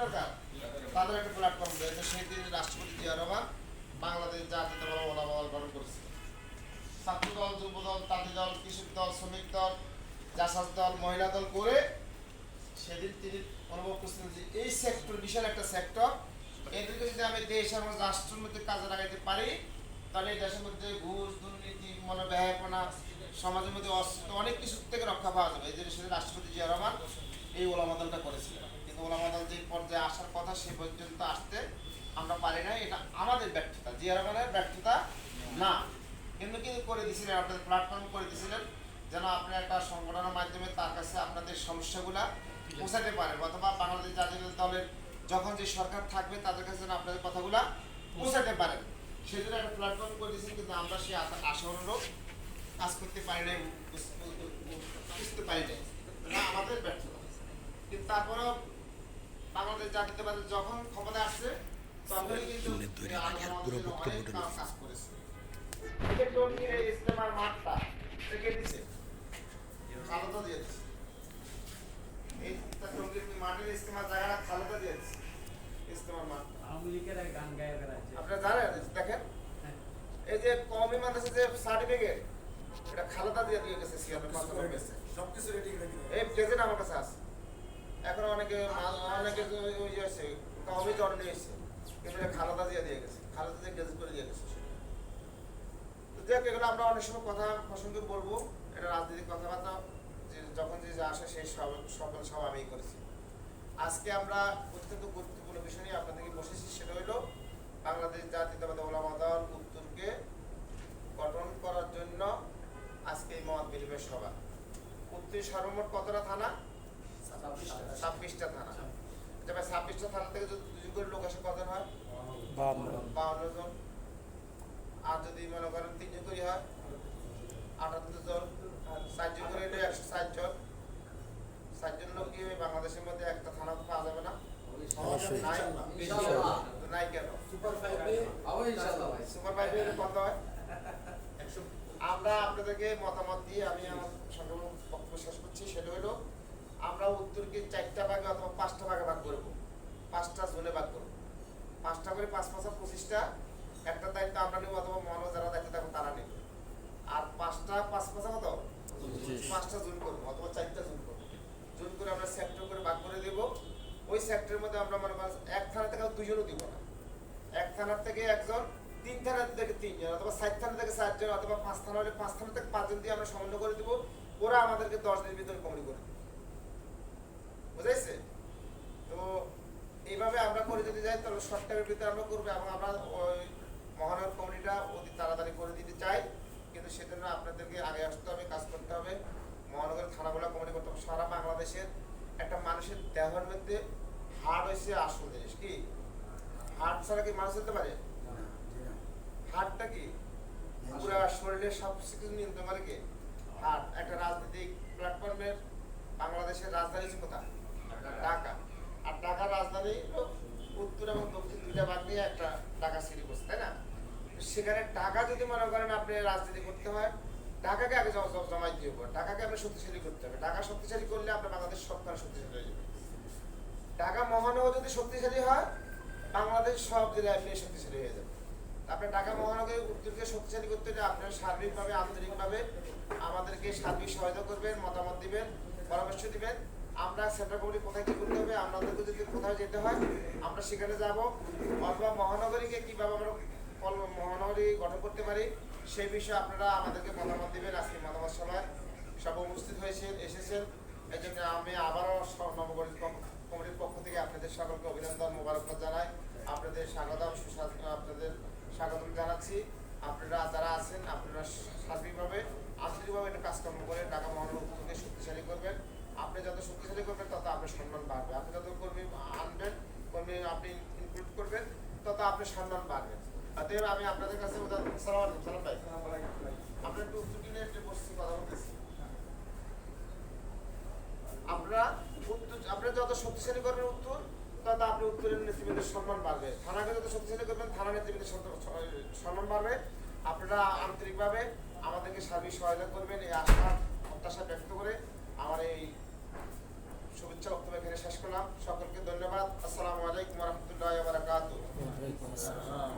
দরকার। তাদের একটা প্ল্যাটফর্ম রয়েছে দিন রাষ্ট্রপতি জিয়া রহমান বাংলাদেশ জাতীয় দল ওলামা গঠন করেছে। ছাত্র দল যুব দল তাঁতি দল, কৃষক দল, শ্রমিক দল জাসাজ দল, মহিলা দল করে সেদিন তিনি অনুভব করছিলেন যে এই সেক্টর বিশাল একটা সেক্টর এদেরকে যদি আমি দেশ এবং রাষ্ট্রের মধ্যে কাজে লাগাইতে পারি, তাহলে দেশের মধ্যে ঘুষ, দুর্নীতি মনোব্যয়পনা সমাজের মধ্যে অনেক কিছু থেকে রক্ষা পাওয়া যাবে। এই যে সেদিন রাষ্ট্রপতি জিয়া রহমান এই ওলামা দলটা করেছিলেন। কিন্তু যে পর্যায়ে আসার কথা সে পর্যন্ত আসতে আমরা পারি না এটা আমাদের ব্যর্থতা জিয়া রহমানের ব্যর্থতা না। কিন্তু কিন্তু করে দিয়েছিলেন আপনাদের প্ল্যাটফর্ম করে দিয়েছিলেন যেন আপনি একটা সংগঠনের মাধ্যমে তার কাছে আপনাদের সমস্যাগুলা পৌঁছাতে পারেন। অথবা বাংলাদেশ জাতীয় দলের যখন যে সরকার থাকবে, তাদের কাছে যেন আপনাদের কথাগুলা পৌঁছাতে পারেন। সেই জন্য একটা প্ল্যাটফর্ম করে দিয়েছেন, কিন্তু আমরা সেই আশা- অনুরূপ কাজ করতে পারি নাই, বুঝতে পারি নাই। আমাদের ব্যর্থতা। কিন্তু তারপরেও জাতীয়তাবাদী যখন ক্ষমতা আসছে তখনই কিন্তু অনেক কাজ করেছে। এই যে টঙ্গীর এই মাঠটা এটা দিছে? খালেদা দিয়ে দিছে। এই টঙ্গীর মাঠের ইজতেমার জায়গাটা খালেদা দিয়ে দিছে। ইজতেমার মাঠটা। আওয়ামী লীগের গান গায়ে বেড়াচ্ছে আপনারা জানেন? দেখেন। এই যে কওমি মাদ্রাসা যে সার্টিফিকেট এটা খালেদা দিয়ে দিয়ে গেছে সিয়ামের মাধ্যমে গেছে। সবকিছু রেডি রেডি এই প্রেজেন্ট আমার কাছে আছে। এখন অনেকে অনেকে ওই- আছে কমই জ্বর কিন্তু এটা খালেদা দিয়ে দিয়ে গেছে। খালেদা দিয়ে গেজেট করে দিয়ে গেছে তো দেখ এগুলো আমরা অনেক সময় কথা প্রসঙ্গে বলব। এটা রাজনৈতিক কথাবার্তা। যখন যে আসে, সেই সব সকল সব আমি করেছি। আজকে আমরা অত্যন্ত গুরুত্বপূর্ণ বিষয় নিয়ে আপনাদেরকে বসেছি। সেটা হলো, বাংলাদেশ জাতীয়তাবাদী ওলামা উত্তরকে গঠন করার জন্য আজকে এই মত বিনিময় সভা। উত্তর সর্বমোট কতটা থানা? ছাব্বিশটা থানা। তবে ছাব্বিশটা থানা থেকে যদি দুজন করে লোক আসে কজন হয়? বাউন্ন। জন। আর যদি মনে করেন তিনজন করে হয় আটাত্তর জন। চারজন করে হলে একশো ষাট জন। ষাটজন লোক কি বাংলাদেশের মধ্যে একটা থানা তো পাওয়া যাবে না। নাই। ইনশাআল্লাহ। তো নাই কেন? সুপার ফাইভে? আবার ইনশাআল্লাহ ভাই। সুপার ফাইভে কত হয়। আমরা আপনাদেরকে মতামত দিয়ে আমি আমার সংগ্রাম বক্তব্য শেষ করছি। সেটা হলো আমরা উত্তরকে চারটা ভাগে অথবা পাঁচটা ভাগে ভাগ করব। পাঁচটা জোনে ভাগ করব। পাঁচটা করে পাঁচ পাঁচা পঁচিশটা একটা দায়িত্ব আমরা নেব অথবা মনো যারা দায়িত্ব থাকবে তারা নেবে। আর পাঁচটা পাঁচ পাঁচা কত? পাঁচটা জোন করব অথবা চারটা জোন করব। জোন করে আমরা সেক্টর করে ভাগ করে দেব। ওই সেক্টরের মধ্যে আমরা মনে করেন এক থানা থেকে দুজনও দিব না। এক থানার থেকে একজন তিন থানার থেকে তিনজন অথবা সাত থানা থেকে চারজন অথবা পাঁচ থানা হলে পাঁচ থানা থেকে পাঁচজন দিয়ে আমরা সমন্বয় করে দিব। ওরা আমাদেরকে দশ দিনের ভিতরে কমিটি করে দিবে। বুঝাইছে তো এইভাবে আমরা করে যদি যাই, তাহলে টাইমের ভিতরে আমরা করব এবং আমরা ওই মহানগর কমিটিটা অতি তাড়াতাড়ি করে দিতে চাই। কিন্তু সেজন্য আপনাদেরকে আগে আসতে হবে, কাজ করতে হবে। মহানগর থানাগুলো কমিটি করতে হবে। সারা বাংলাদেশের একটা মানুষের দেহের মধ্যে হার্ট হচ্ছে আসল জিনিস, কি? হার্ট ছাড়া কি মানুষ হতে পারে? হার্টটা কি? পুরো শরীরের সব কিছু নিয়ন্ত্রণ করে কি? হার্ট একটা রাজনৈতিক প্ল্যাটফর্মের বাংলাদেশের রাজধানী কোথায়? ঢাকা। আর ঢাকার রাজধানী হলো উত্তর এবং দক্ষিণ দুইটা ভাগ নিয়ে একটা ঢাকা সিটি করছে তাই না? সেখানে ঢাকা যদি মনে করেন আপনি রাজনীতি করতে হয়, ঢাকাকে আগে জমাই দিয়ে ঢাকাকে আপনি শক্তিশালী করতে হবে। ঢাকা শক্তিশালী করলে আপনার বাংলাদেশ সরকার শক্তিশালী হয়ে যাবে। ঢাকা মহানগর যদি শক্তিশালী হয়, বাংলাদেশ সব জেলায় আপনি শক্তিশালী হয়ে যাবে। আপনি ঢাকা মহানগরের উত্তরকে শক্তিশালী করতে হলে আপনার সার্বিকভাবে, আন্তরিকভাবে আমাদেরকে সার্বিক সহায়তা করবেন, মতামত দিবেন, পরামর্শ দিবেন। আমরা সেন্ট্রাল কমিটি কোথায় কি করতে হবে আপনাদেরকে যদি কোথাও যেতে হয়, আমরা সেখানে যাব। অথবা মহানগরীকে কীভাবে আমরা মহানগরী গঠন করতে পারি, সেই বিষয়ে আপনারা আমাদেরকে মতামত দেবেন। আজকে মতামত সভায় সব উপস্থিত হয়েছেন এসেছেন। এই জন্য আমি আবারও নবগঠিত কম- কমিটির পক্ষ থেকে আপনাদের সকলকে অভিনন্দন, মোবারকবাদ জানাই। আপনাদের স্বাগতম সুস্বাগত আপনাদের স্বাগতম জানাচ্ছি আপনারা যারা আছেন আপনারা সার্বিকভাবে আন্তরিকভাবে এটা কাজকর্ম করে ঢাকা মহানগরকে শক্তিশালী করবেন আপনি যত শক্তিশালী করবেন তত আপনার সম্মান বাড়বে আপনি যত কর্মী আনবেন কর্মী আপনি ইনক্লুড করবেন তত আপনার সম্মান বাড়বে। অতএব আমি আপনাদের কাছে উদাহরণ সালাম আলাইকুম। সালাম ভাই। আপনার একটু উত্তর দিনে একটু বসছি কথা বলতেছি। আপনারা উত্তর আপনারা যত শক্তিশালী করবেন উত্তর তত আপনি উত্তরের নেতৃবৃন্দের সম্মান বাড়বে। থানাকে যত শক্তিশালী করবেন থানা নেতৃবৃন্দের সম্মান বাড়বে। আপনারা আন্তরিকভাবে আমাদেরকে সার্বিক সহায়তা করবেন এই আশা প্রত্যাশা ব্যক্ত করে আমার এই শুভেচ্ছা বক্তব্য এখানে শেষ করলাম। সকলকে ধন্যবাদ। আসসালামু আলাইকুম রহমতুল্লাহ। podcast.